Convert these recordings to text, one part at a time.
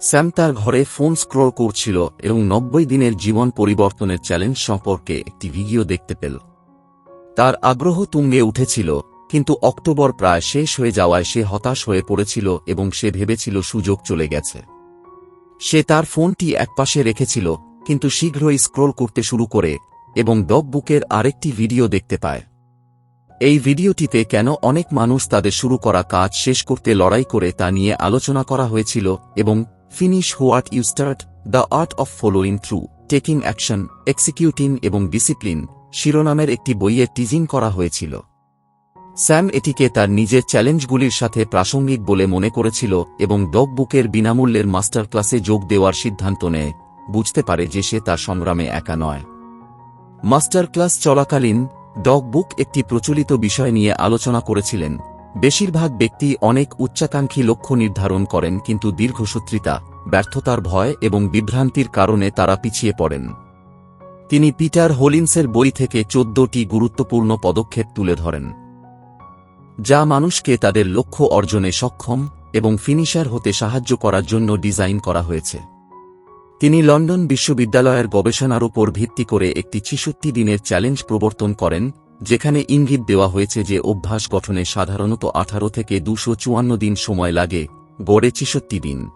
Sam তার ঘরে phone scroll করছিল এবং নব্বই দিনের জীবন পরিবর্তনের চ্যালেঞ্জ সম্পর্কে একটি ভিডিও দেখতে পেল। তার আগ্রহ তুঙ্গে উঠেছিল, কিন্তু অক্টোবর প্রায় শেষ হয়ে যাওয়ায় সে হতাশ হয়ে পড়েছিল এবং সে ভেবেছিল সুযোগ চলে গেছে। সে তার ফোনটি একপাশে রেখেছিল, কিন্তু শীঘ্রই স্ক্রোল করতে শুরু করে এবং ডগ বুকের আরেকটি ভিডিও দেখতে পায়। এই ভিডিওটিতে কেন অনেক মানুষ তাদের শুরু করা কাজ শেষ করতে লড়াই করে তা নিয়ে আলোচনা করা হয়েছিল এবং finish what you start the art of following through taking action executing এবং ডিসিপ্লিন শিরোনামের একটি বইয়ে টিজিং করা হয়েছিল। স্যাম এটিকে তার নিজের চ্যালেঞ্জগুলির সাথে প্রাসঙ্গিক বলে মনে করেছিল এবং ডগ বুকের বিনামূল্যের মাস্টার ক্লাসে যোগ দেওয়ার সিদ্ধান্ত নেয়। বুঝতে পারে যে সে তার সংগ্রামে একা নয়। মাস্টার ক্লাস চলাকালীন ডগ বুক একটি প্রচলিত বিষয় নিয়ে আলোচনা করেছিলেন। বেশিরভাগ ব্যক্তি অনেক উচ্চাকাঙ্ক্ষী লক্ষ্য নির্ধারণ করেন কিন্তু দীর্ঘসূত্রিতা, ব্যর্থতার ভয় এবং বিভ্রান্তির কারণে তারা পিছিয়ে পড়েন। তিনি পিটার হোলিন্সের বই থেকে চোদ্দটি গুরুত্বপূর্ণ পদক্ষেপ তুলে ধরেন, যা মানুষকে তাদের লক্ষ্য অর্জনে সক্ষম এবং ফিনিশার হতে সাহায্য করার জন্য ডিজাইন করা হয়েছে। তিনি লন্ডন বিশ্ববিদ্যালয়ের গবেষণার উপর ভিত্তি করে একটি ছিষট্টি দিনের চ্যালেঞ্জ প্রবর্তন করেন যেখানে ইঙ্গিত দেওয়া হয়েছে যে অভ্যাস গঠনে সাধারণত আঠারো থেকে দুশো দিন সময় লাগে, গড়ে ছিষট্টি দিন।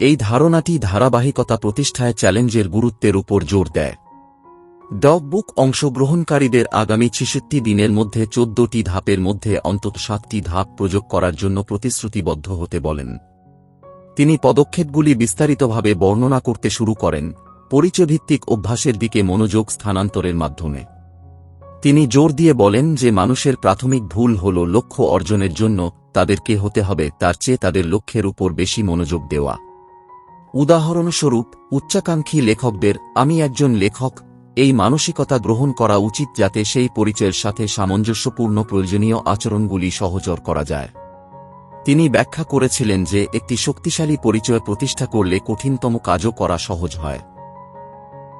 এই ধারণাটি ধারাবাহিকতা প্রতিষ্ঠায় চ্যালেঞ্জের গুরুত্বের উপর জোর দেয়। ডগ বুক অংশগ্রহণকারীদের আগামী ছিষট্টি দিনের মধ্যে চোদ্দটি ধাপের মধ্যে অন্তত সাতটি ধাপ প্রযোগ করার জন্য প্রতিশ্রুতিবদ্ধ হতে বলেন। তিনি পদক্ষেপগুলি বিস্তারিতভাবে বর্ণনা করতে শুরু করেন, পরিচয়ভিত্তিক অভ্যাসের দিকে মনোযোগ স্থানান্তরের মাধ্যমে। তিনি জোর দিয়ে বলেন যে মানুষের প্রাথমিক ভুল হল লক্ষ্য অর্জনের জন্য তাদেরকে হতে হবে, তার চেয়ে তাদের লক্ষ্যের উপর বেশি মনোযোগ দেওয়া। উদাহরণস্বরূপ, উচ্চাকাঙ্ক্ষী লেখকদের, আমি একজন লেখক, এই মানসিকতা গ্রহণ করা উচিত যাতে সেই পরিচয়ের সাথে সামঞ্জস্যপূর্ণ প্রয়োজনীয় আচরণগুলি সহজর করা যায়। তিনি ব্যাখ্যা করেছিলেন যে, একটি শক্তিশালী পরিচয় প্রতিষ্ঠা করলে কঠিনতম কাজও করা সহজ হয়।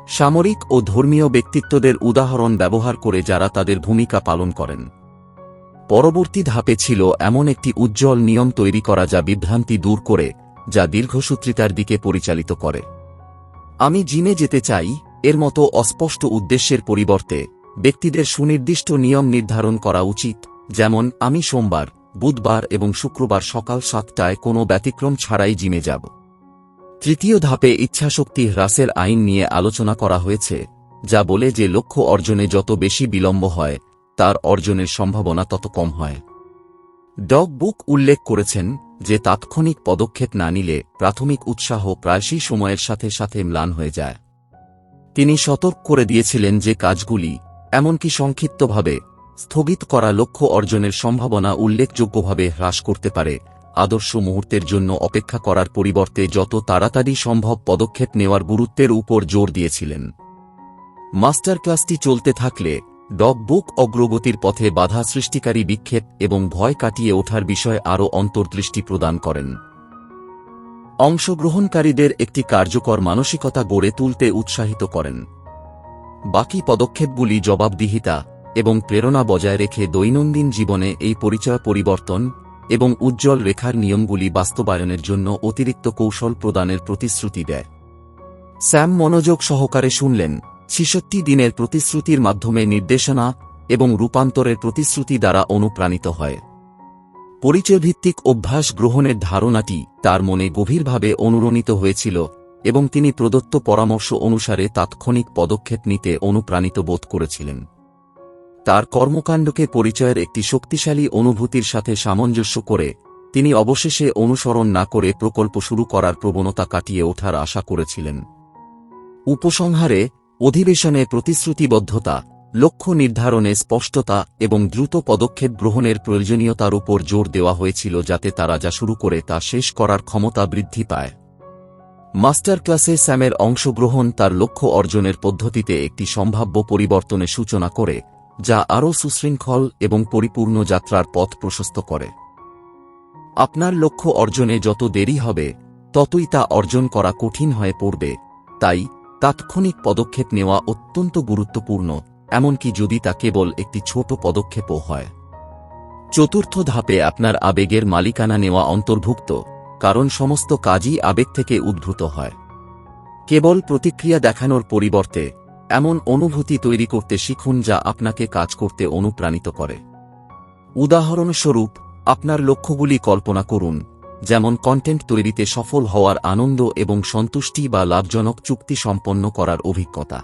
সামরিক ও ধর্মীয় ব্যক্তিত্বদের উদাহরণ ব্যবহার করে যারা তাদের ভূমিকা পালন করেন। পরবর্তী ধাপে ছিল এমন একটি উজ্জ্বল নিয়ম তৈরি করা যা বিভ্রান্তি দূর করে, যা দীর্ঘসূত্রিতার দিকে পরিচালিত করে। আমি জিমে যেতে চাই, এর মতো অস্পষ্ট উদ্দেশ্যের পরিবর্তে, ব্যক্তিদের সুনির্দিষ্ট নিয়ম নির্ধারণ করা উচিত, যেমন, আমি সোমবার, বুধবার এবং শুক্রবার সকাল সাতটায় কোনো ব্যতিক্রম ছাড়াই জিমে যাব। তৃতীয় ধাপে ইচ্ছাশক্তি হ্রাসের আইন নিয়ে আলোচনা করা হয়েছে, যা বলে যে লক্ষ্য অর্জনে যত বেশি বিলম্ব হয়, তার অর্জনের সম্ভাবনা তত কম হয়। ডগ বুক উল্লেখ করেছেন যে তাৎক্ষণিক পদক্ষেপ না নিলে প্রাথমিক উৎসাহ প্রায়শই সময়ের সাথে সাথে ম্লান হয়ে যায়। তিনি সতর্ক করে দিয়েছিলেন যে কাজগুলি, এমনকি সংক্ষিপ্তভাবে, স্থগিত করা লক্ষ্য অর্জনের সম্ভাবনা উল্লেখযোগ্যভাবে হ্রাস করতে পারে আদর্শ মুহূর্তের জন্য অপেক্ষা করার পরিবর্তে যত তাড়াতাড়ি সম্ভব পদক্ষেপ নেওয়ার গুরুত্বের উপর জোর দিয়েছিলেন। মাস্টার ক্লাসটি চলতে থাকলে ডগ বুক অগ্রগতির পথে বাধা সৃষ্টিকারী বিক্ষেপ এবং ভয় কাটিয়ে ওঠার বিষয়ে আরও অন্তর্দৃষ্টি প্রদান করেন। অংশগ্রহণকারীদের একটি কার্যকর মানসিকতা গড়ে তুলতে উৎসাহিত করেন। বাকি পদক্ষেপগুলি জবাবদিহিতা এবং প্রেরণা বজায় রেখে দৈনন্দিন জীবনে এই পরিচয় পরিবর্তন এবং উজ্জ্বল রেখার নিয়মগুলি বাস্তবায়নের জন্য অতিরিক্ত কৌশল প্রদানের প্রতিশ্রুতি দেয়। স্যাম মনোযোগ সহকারে শুনলেন, ছিষট্টি দিনের প্রতিশ্রুতির মাধ্যমে নির্দেশনা এবং রূপান্তরের প্রতিশ্রুতি দ্বারা অনুপ্রাণিত হয়। পরিচয়ভিত্তিক অভ্যাস গ্রহণের ধারণাটি তার মনে গভীরভাবে অনুরণিত হয়েছিল এবং তিনি প্রদত্ত পরামর্শ অনুসারে তাৎক্ষণিক পদক্ষেপ নিতে অনুপ্রাণিত বোধ করেছিলেন। তার কর্মকাণ্ডকে পরিচয়ের একটি শক্তিশালী অনুভূতির সাথে সামঞ্জস্য করে, তিনি অবশেষে অনুসরণ না করে প্রকল্প শুরু করার প্রবণতা কাটিয়ে ওঠার আশা করেছিলেন। উপসংহারে, অধিবেশনে প্রতিশ্রুতিবদ্ধতা, লক্ষ্য নির্ধারণে স্পষ্টতা এবং দ্রুত পদক্ষেপ গ্রহণের প্রয়োজনীয়তার উপর জোর দেওয়া হয়েছিল যাতে তারা যা শুরু করে তা শেষ করার ক্ষমতা বৃদ্ধি পায়। মাস্টার ক্লাসে স্যামের অংশগ্রহণ তার লক্ষ্য অর্জনের পদ্ধতিতে একটি সম্ভাব্য পরিবর্তনের সূচনা করে যা আরও সুশৃঙ্খল এবং পরিপূর্ণ যাত্রার পথ প্রশস্ত করে। আপনার লক্ষ্য অর্জনে যত দেরি হবে, ততই তা অর্জন করা কঠিন হয়ে পড়বে। তাই, তাৎক্ষণিক পদক্ষেপ নেওয়া অত্যন্ত গুরুত্বপূর্ণ, এমনকি যদি তা কেবল একটি ছোট পদক্ষেপও হয়। চতুর্থ ধাপে আপনার আবেগের মালিকানা নেওয়া অন্তর্ভুক্ত, কারণ সমস্ত কাজই আবেগ থেকে উদ্ভূত হয়। কেবল প্রতিক্রিয়া দেখানোর পরিবর্তে এমন অনুভূতি তৈরি করতে শিখুন যা আপনাকে কাজ করতে অনুপ্রাণিত করে। উদাহরণস্বরূপ, আপনার লক্ষ্যগুলি কল্পনা করুন, যেমন কন্টেন্ট তৈরিতে সফল হওয়ার আনন্দ এবং সন্তুষ্টি বা লাভজনক চুক্তি সম্পন্ন করার অভিজ্ঞতা।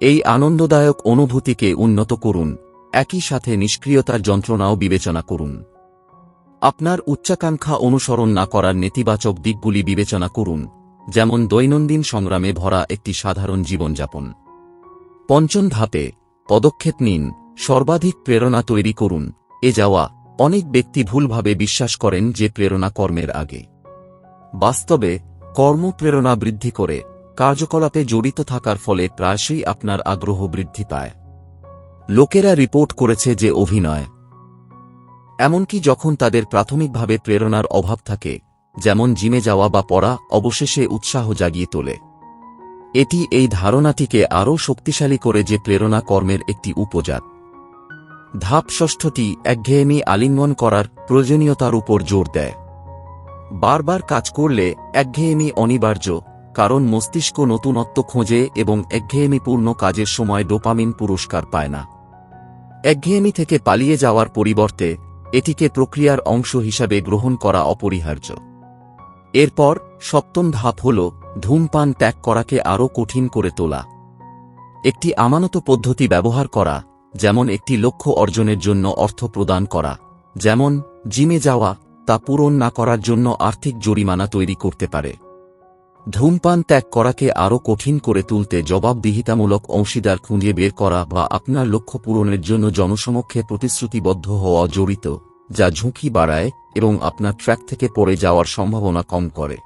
এই আনন্দদায়ক অনুভূতিকে উন্নত করুন, একই সাথে নিষ্ক্রিয়তার যন্ত্রণাও বিবেচনা করুন। আপনার উচ্চাকাঙ্ক্ষা অনুসরণ না করার নেতিবাচক দিকগুলি বিবেচনা করুন যেমন দৈনন্দিন সংগ্রামে ভরা একটি সাধারণ জীবনযাপন। পঞ্চম ধাপে, পদক্ষেপ নিন, সর্বাধিক প্রেরণা তৈরি করুন, এ যাওয়া, অনেক ব্যক্তি ভুলভাবে বিশ্বাস করেন যে প্রেরণা কর্মের আগে। বাস্তবে কর্মপ্রেরণা বৃদ্ধি করে, কার্যকলাপে জড়িত থাকার ফলে প্রায়শই আপনার আগ্রহ বৃদ্ধি পায়। লোকেরা রিপোর্ট করেছে যে অভিনয়। এমনকি যখন তাদের প্রাথমিকভাবে প্রেরণার অভাব থাকে যেমন জিমে যাওয়া বা পড়া, অবশেষে উৎসাহ জাগিয়ে তোলে। এটি এই ধারণাটিকে আরও শক্তিশালী করে যে প্রেরণা কর্মের একটি উপজাত। ধাপ ষষ্ঠটি, একঘেয়েমি আলিঙ্গন করার প্রয়োজনীয়তার উপর জোর দেয়। বারবার কাজ করলে একঘেয়েমি অনিবার্য, কারণ মস্তিষ্ক নতুনত্ব খোঁজে এবং একঘেয়েমিপূর্ণ কাজের সময় ডোপামিন পুরস্কার পায় না। একঘেয়েমি থেকে পালিয়ে যাওয়ার পরিবর্তে, এটিকে প্রক্রিয়ার অংশ হিসাবে গ্রহণ করা অপরিহার্য। এরপর সপ্তম ধাপ হল ধূমপান ত্যাগ করাকে আরও কঠিন করে তোলা। একটি আমানত পদ্ধতি ব্যবহার করা, যেমন একটি লক্ষ্য অর্জনের জন্য অর্থ প্রদান করা, যেমন জিমে যাওয়া, তা পূরণ না করার জন্য আর্থিক জরিমানা তৈরি করতে পারে। ধূমপান ত্যাগ করাকে আরও কঠিন করে তুলতে জবাবদিহিতামূলক অংশীদার খুঁজে বের করা বা আপনার লক্ষ্য পূরণের জন্য জনসমক্ষে প্রতিশ্রুতিবদ্ধ হওয়া জড়িত। যা ঝুঁকি বাড়ায় এবং আপনার ট্র্যাক থেকে পড়ে যাওয়ার সম্ভাবনা কম করে।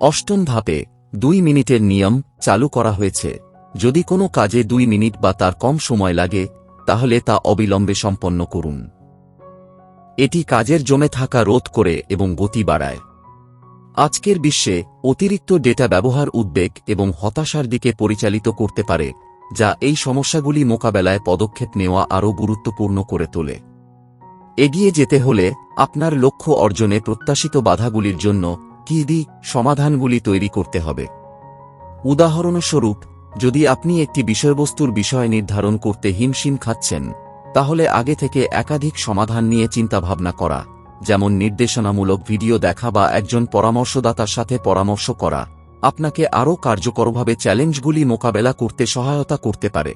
অষ্টম ধাপে দুই মিনিটের নিয়ম চালু করা হয়েছে। যদি কোনো কাজে দুই মিনিট বা তার কম সময় লাগে, তাহলে তা অবিলম্বে সম্পন্ন করুন। এটি কাজের জমে থাকা রোধ করে এবং গতি বাড়ায়। আজকের বিশ্বে অতিরিক্ত ডেটা ব্যবহার উদ্বেগ এবং হতাশার দিকে পরিচালিত করতে পারে, যা এই সমস্যাগুলি মোকাবেলায় পদক্ষেপ নেওয়া আরও গুরুত্বপূর্ণ করে তোলে। এগিয়ে যেতে হলে আপনার লক্ষ্য অর্জনে প্রত্যাশিত বাধাগুলির জন্য কিদি সমাধানগুলি তৈরি করতে হবে। উদাহরণস্বরূপ, যদি আপনি একটি বিষয়বস্তুর বিষয় নির্ধারণ করতে হিমশিম খাচ্ছেন, তাহলে আগে থেকে একাধিক সমাধান নিয়ে চিন্তাভাবনা করা, যেমন নির্দেশনামূলক ভিডিও দেখা বা একজন পরামর্শদাতার সাথে পরামর্শ করা। আপনাকে আরও কার্যকরভাবে চ্যালেঞ্জগুলি মোকাবেলা করতে সহায়তা করতে পারে।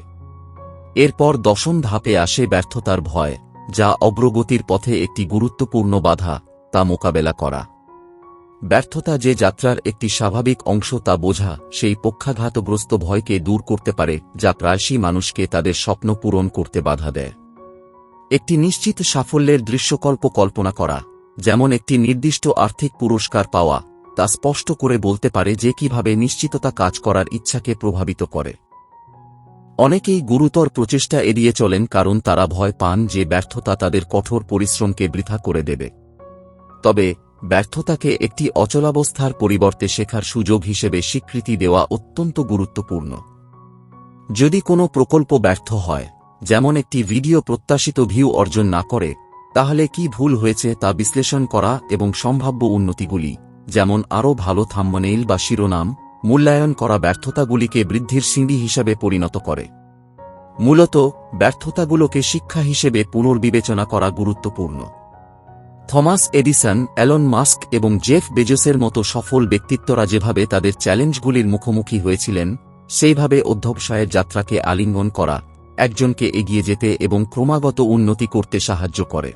এরপর দশম ধাপে আসে ব্যর্থতার ভয়। যা অগ্রগতির পথে একটি গুরুত্বপূর্ণ বাধা তা মোকাবেলা করা। ব্যর্থতা যে যাত্রার একটি স্বাভাবিক অংশ তা বোঝা, সেই পক্ষাঘাতগ্রস্ত ভয়কে দূর করতে পারে, যা প্রায়শই মানুষকে তাদের স্বপ্ন পূরণ করতে বাধা দেয়। একটি নিশ্চিত সাফল্যের দৃশ্যকল্প কল্পনা করা, যেমন একটি নির্দিষ্ট আর্থিক পুরস্কার পাওয়া, তা স্পষ্ট করে বলতে পারে যে কীভাবে নিশ্চিততা কাজ করার ইচ্ছাকে প্রভাবিত করে। অনেকেই গুরুতর প্রচেষ্টা এড়িয়ে চলেন কারণ তারা ভয় পান যে ব্যর্থতা তাদের কঠোর পরিশ্রমকে বৃথা করে দেবে। তবে, ব্যর্থতাকে একটি অচলাবস্থার পরিবর্তে শেখার সুযোগ হিসেবে স্বীকৃতি দেওয়া অত্যন্ত গুরুত্বপূর্ণ। যদি কোনো প্রকল্প ব্যর্থ হয়, যেমন একটি ভিডিও প্রত্যাশিত ভিউ অর্জন না করে, তাহলে কি ভুল হয়েছে তা বিশ্লেষণ করা এবং সম্ভাব্য উন্নতিগুলি, যেমন আরও ভালো থাম্বনেইল বা শিরোনাম মূল্যায়ন করা ব্যর্থতাগুলিকে বৃদ্ধির সিঁড়ি হিসাবে পরিণত করে। মূলত, ব্যর্থতাগুলোকে শিক্ষা হিসেবে পুনর্বিবেচনা করা গুরুত্বপূর্ণ। থমাস এডিসন অ্যালন মাস্ক এবং জেফ বেজোসের মতো সফল ব্যক্তিত্বরা যেভাবে তাদের চ্যালেঞ্জগুলির মুখোমুখি হয়েছিলেন, সেইভাবে অধ্যবসায়ের যাত্রাকে আলিঙ্গন করা একজনকে এগিয়ে যেতে এবং ক্রমাগত উন্নতি করতে সাহায্য করে।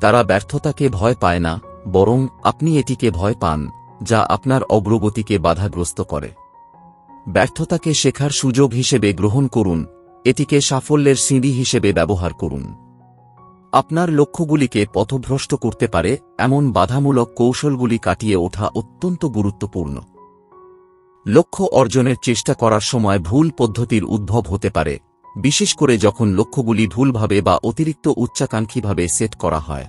তারা ব্যর্থতাকে ভয় পায় না, বরং আপনি এটিকে ভয় পান। যা আপনার অগ্রগতিকে বাধাগ্রস্ত করে। ব্যর্থতাকে শেখার সুযোগ হিসেবে গ্রহণ করুন, এটিকে সাফল্যের সিঁড়ি হিসেবে ব্যবহার করুন। আপনার লক্ষ্যগুলিকে পথভ্রষ্ট করতে পারে, এমন বাধামূলক কৌশলগুলি কাটিয়ে ওঠা অত্যন্ত গুরুত্বপূর্ণ। লক্ষ্য অর্জনের চেষ্টা করার সময় ভুল পদ্ধতির উদ্ভব হতে পারে, বিশেষ করে যখন লক্ষ্যগুলি ভুলভাবে বা অতিরিক্ত উচ্চাকাঙ্ক্ষীভাবে সেট করা হয়।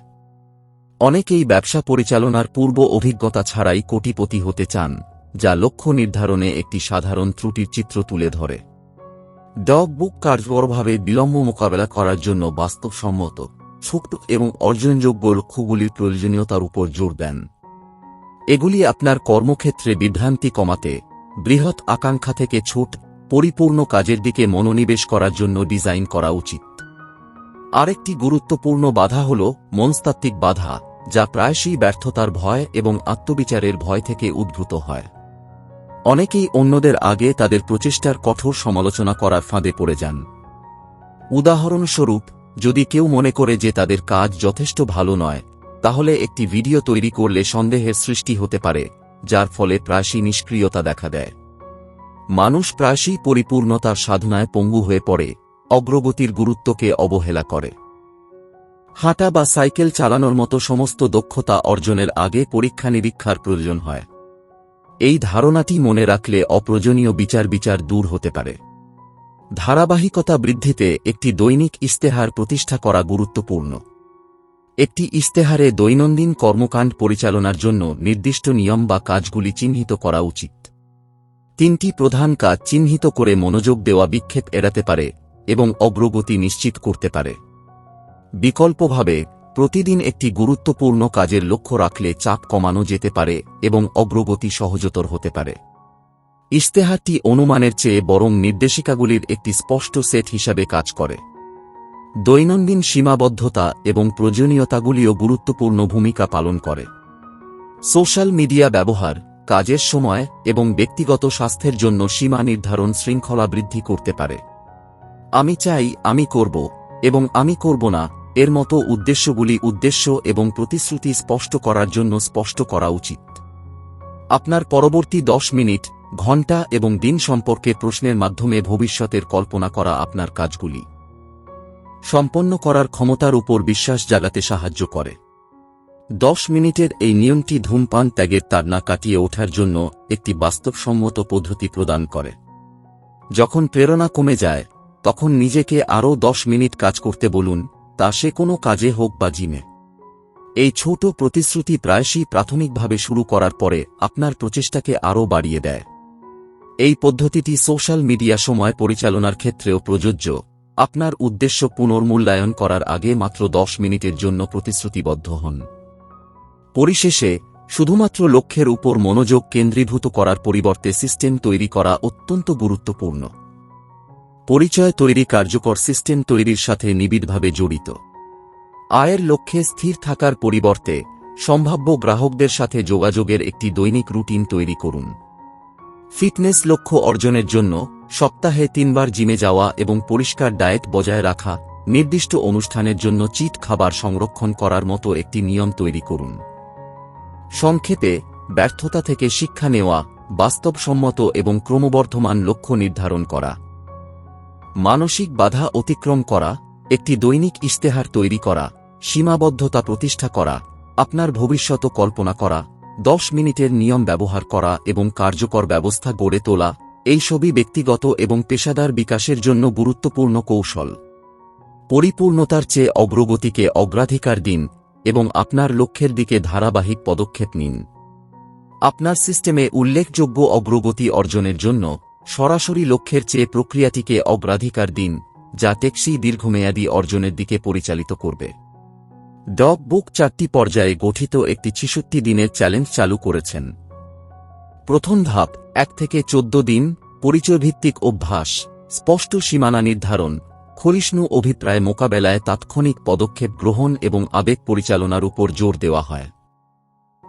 অনেকেই ব্যবসা পরিচালনার পূর্ব অভিজ্ঞতা ছাড়াই কোটিপতি হতে চান, যা লক্ষ্য নির্ধারণে একটি সাধারণ ত্রুটির চিত্র তুলে ধরে। ডগ বুক কার্যকরভাবে বিলম্ব মোকাবেলা করার জন্য বাস্তবসম্মত ছোট এবং অর্জনযোগ্য লক্ষ্যগুলির প্রয়োজনীয়তার উপর জোর দেন। এগুলি আপনার কর্মক্ষেত্রে বিভ্রান্তি কমাতে, বৃহৎ আকাঙ্ক্ষা থেকে ছুট, পরিপূর্ণ কাজের দিকে মনোনিবেশ করার জন্য ডিজাইন করা উচিত। আরেকটি গুরুত্বপূর্ণ বাধা হল মনস্তাত্ত্বিক বাধা যা প্রায়শই ব্যর্থতার ভয় এবং আত্মবিচারের ভয় থেকে উদ্ভূত হয়। অনেকেই অন্যদের আগে তাদের প্রচেষ্টার কঠোর সমালোচনা করার ফাঁদে পড়ে যান। উদাহরণস্বরূপ, যদি কেউ মনে করে যে তাদের কাজ যথেষ্ট ভালো নয়, তাহলে একটি ভিডিও তৈরি করলে সন্দেহের সৃষ্টি হতে পারে, যার ফলে প্রায়শই নিষ্ক্রিয়তা দেখা দেয়। মানুষ প্রায়শই পরিপূর্ণতার সাধনায় পঙ্গু হয়ে পড়ে, অগ্রগতির গুরুত্বকে অবহেলা করে। হাঁটা বা সাইকেল চালানোর মতো সমস্ত দক্ষতা অর্জনের আগে পরীক্ষা নিরীক্ষার প্রয়োজন হয়। এই ধারণাটি মনে রাখলে অপ্রয়োজনীয় বিচার বিচার দূর হতে পারে। ধারাবাহিকতা বৃদ্ধিতে একটি দৈনিক ইস্তেহার প্রতিষ্ঠা করা গুরুত্বপূর্ণ। একটি ইস্তেহারে দৈনন্দিন কর্মকাণ্ড পরিচালনার জন্য নির্দিষ্ট নিয়ম বা কাজগুলি চিহ্নিত করা উচিত। তিনটি প্রধান কাজ চিহ্নিত করে মনোযোগ দেওয়া বিক্ষেপ এড়াতে পারে এবং অগ্রগতি নিশ্চিত করতে পারে। বিকল্পভাবে, প্রতিদিন একটি গুরুত্বপূর্ণ কাজের লক্ষ্য রাখলে চাপ কমানো যেতে পারে এবং অগ্রগতি সহজতর হতে পারে। ইশতেহারটি অনুমানের চেয়ে বরং নির্দেশিকাগুলির একটি স্পষ্ট সেট হিসাবে কাজ করে। দৈনন্দিন সীমাবদ্ধতা এবং প্রয়োজনীয়তাগুলিও গুরুত্বপূর্ণ ভূমিকা পালন করে। সোশ্যাল মিডিয়া ব্যবহার, কাজের সময় এবং ব্যক্তিগত স্বাস্থ্যের জন্য সীমা নির্ধারণ শৃঙ্খলা বৃদ্ধি করতে পারে। আমি চাই আমি করব এবং আমি করব না এর মতো উদ্দেশ্যগুলি উদ্দেশ্য এবং প্রতিশ্রুতি স্পষ্ট করার জন্য স্পষ্ট করা উচিত। আপনার পরবর্তী দশ মিনিট, ঘণ্টা এবং দিন সম্পর্কে প্রশ্নের মাধ্যমে ভবিষ্যতের কল্পনা করা আপনার কাজগুলি। সম্পন্ন করার ক্ষমতার উপর বিশ্বাস জাগাতে সাহায্য করে। দশ মিনিটের এই নিয়মটি ধূমপান ত্যাগের তাড়না কাটিয়ে ওঠার জন্য একটি বাস্তবসম্মত পদ্ধতি প্রদান করে। যখন প্রেরণা কমে যায়, তখন নিজেকে আরও দশ মিনিট কাজ করতে বলুন তা সে কোনো কাজে হোক বা জিমে। এই ছোট প্রতিশ্রুতি প্রায়শই প্রাথমিকভাবে শুরু করার পরে আপনার প্রচেষ্টাকে আরও বাড়িয়ে দেয়। এই পদ্ধতিটি সোশ্যাল মিডিয়া সময় পরিচালনার ক্ষেত্রেও প্রযোজ্য। আপনার উদ্দেশ্য পুনর্মূল্যায়ন করার আগে মাত্র দশ মিনিটের জন্য প্রতিশ্রুতিবদ্ধ হন। পরিশেষে, শুধুমাত্র লক্ষ্যের উপর মনোযোগ কেন্দ্রীভূত করার পরিবর্তে সিস্টেম তৈরি করা অত্যন্ত গুরুত্বপূর্ণ। পরিচয় তৈরি কার্যকর সিস্টেম তৈরির সাথে নিবিড়ভাবে জড়িত। আয়ের লক্ষ্যে স্থির থাকার পরিবর্তে সম্ভাব্য গ্রাহকদের সাথে যোগাযোগের একটি দৈনিক রুটিন তৈরি করুন। ফিটনেস লক্ষ্য অর্জনের জন্য সপ্তাহে তিনবার জিমে যাওয়া এবং পরিষ্কার ডায়েট বজায় রাখা, নির্দিষ্ট অনুষ্ঠানের জন্য চিট খাবার সংরক্ষণ করার মতো একটি নিয়ম তৈরি করুন। সংক্ষেপে, ব্যর্থতা থেকে শিক্ষা নেওয়া, বাস্তবসম্মত এবং ক্রমবর্ধমান লক্ষ্য নির্ধারণ করা। মানসিক বাধা অতিক্রম করা, একটি দৈনিক ইশতেহার তৈরি করা, সীমাবদ্ধতা প্রতিষ্ঠা করা, আপনার ভবিষ্যৎ কল্পনা করা, দশ মিনিটের নিয়ম ব্যবহার করা এবং কার্যকর ব্যবস্থা গড়ে তোলা, এই সবই ব্যক্তিগত এবং পেশাদার বিকাশের জন্য গুরুত্বপূর্ণ কৌশল। পরিপূর্ণতার চেয়ে অগ্রগতিকে অগ্রাধিকার দিন এবং আপনার লক্ষ্যের দিকে ধারাবাহিক পদক্ষেপ নিন। আপনার সিস্টেমে উল্লেখযোগ্য অগ্রগতি অর্জনের জন্য সরাসরি লক্ষ্যের চেয়ে প্রক্রিয়াটিকে অগ্রাধিকার দিন, যা টেকসি দীর্ঘমেয়াদী অর্জনের দিকে পরিচালিত করবে। ডগ বুক চারটি পর্যায়ে গঠিত একটি ছিষট্টি দিনের চ্যালেঞ্জ চালু করেছেন। প্রথম ধাপ, এক থেকে চোদ্দ দিন, পরিচয়ভিত্তিক অভ্যাস, স্পষ্ট সীমানা নির্ধারণ ক্ষরিষ্ণু অভিপ্রায় মোকাবেলায় তাৎক্ষণিক পদক্ষেপ গ্রহণ এবং আবেগ পরিচালনার উপর জোর দেওয়া হয়।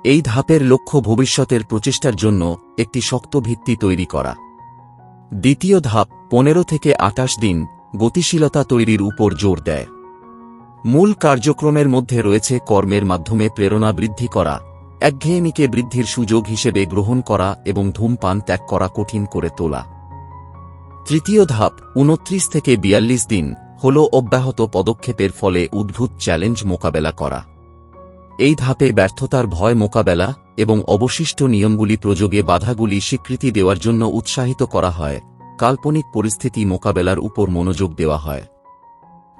এই ধাপের লক্ষ্য ভবিষ্যতের প্রচেষ্টার জন্য একটি শক্ত ভিত্তি তৈরি করা। দ্বিতীয় ধাপ, পনেরো থেকে আটাশ দিন, গতিশীলতা তৈরির উপর জোর দেয়। মূল কার্যক্রমের মধ্যে রয়েছে কর্মের মাধ্যমে প্রেরণা বৃদ্ধি করা, একঘেয়েমিকে বৃদ্ধির সুযোগ হিসেবে গ্রহণ করা এবং ধূমপান ত্যাগ করা কঠিন করে তোলা। তৃতীয় ধাপ, উনত্রিশ থেকে বিয়াল্লিশ দিন, হল অব্যাহত পদক্ষেপের ফলে উদ্ভূত চ্যালেঞ্জ মোকাবেলা করা। এই ধাপে ব্যর্থতার ভয় মোকাবেলা এবং অবশিষ্ট নিয়মগুলি প্রযোগে বাধাগুলি স্বীকৃতি দেওয়ার জন্য উৎসাহিত করা হয়। কাল্পনিক পরিস্থিতি মোকাবেলার উপর মনোযোগ দেওয়া হয়।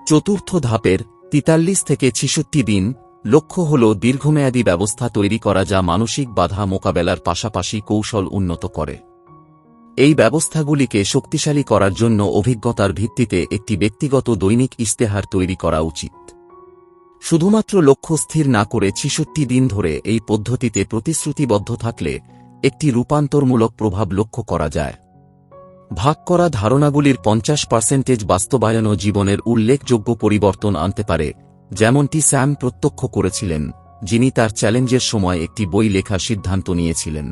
চতুর্থ ধাপের তিতাল্লিশ থেকে ছিষট্টি দিন লক্ষ্য হল দীর্ঘমেয়াদী ব্যবস্থা তৈরি করা যা মানসিক বাধা মোকাবেলার পাশাপাশি কৌশল উন্নত করে। এই ব্যবস্থাগুলিকে শক্তিশালী করার জন্য অভিজ্ঞতার ভিত্তিতে একটি ব্যক্তিগত দৈনিক ইস্তেহার তৈরি করা উচিত। শুধুমাত্র লক্ষ্য স্থির না করে ছিষট্টি দিন ধরে এই পদ্ধতিতে প্রতিশ্রুতিবদ্ধ থাকলে একটি রূপান্তরমূলক প্রভাব লক্ষ্য করা যায়। ভাগ করা ধারণাগুলির পঞ্চাশ পার্সেন্টেজ বাস্তবায়নও জীবনের উল্লেখযোগ্য পরিবর্তন আনতে পারে, যেমনটি স্যাম প্রত্যক্ষ করেছিলেন, যিনি তার চ্যালেঞ্জের সময় একটি বই লেখার সিদ্ধান্ত নিয়েছিলেন।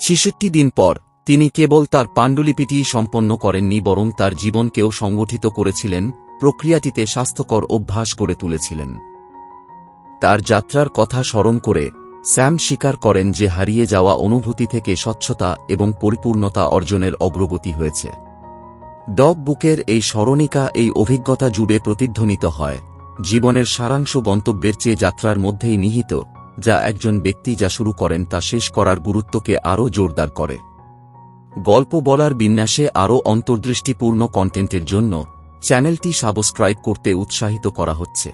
ছেষট্টি দিন পর, তিনি কেবল তার পাণ্ডুলিপিটি সম্পন্ন করেননি, বরং তার জীবনকেও সংগঠিত করেছিলেন প্রক্রিয়াটিতে স্বাস্থ্যকর অভ্যাস করে তুলেছিলেন। তার যাত্রার কথা স্মরণ করে স্যাম স্বীকার করেন যে হারিয়ে যাওয়া অনুভূতি থেকে স্বচ্ছতা এবং পরিপূর্ণতা অর্জনের অগ্রগতি হয়েছে। ডগ বুকের এই স্মরণিকা এই অভিজ্ঞতা জুড়ে প্রতিধ্বনিত হয়। জীবনের সারাংশ গন্তব্যের চেয়ে যাত্রার মধ্যেই নিহিত, যা একজন ব্যক্তি যা শুরু করেন তা শেষ করার গুরুত্বকে আরও জোরদার করে। গল্প বলার বিন্যাসে আরও অন্তর্দৃষ্টিপূর্ণ কন্টেন্টের জন্য চ্যানেলটি সাবস্ক্রাইব করতে উৎসাহিত করা হচ্ছে।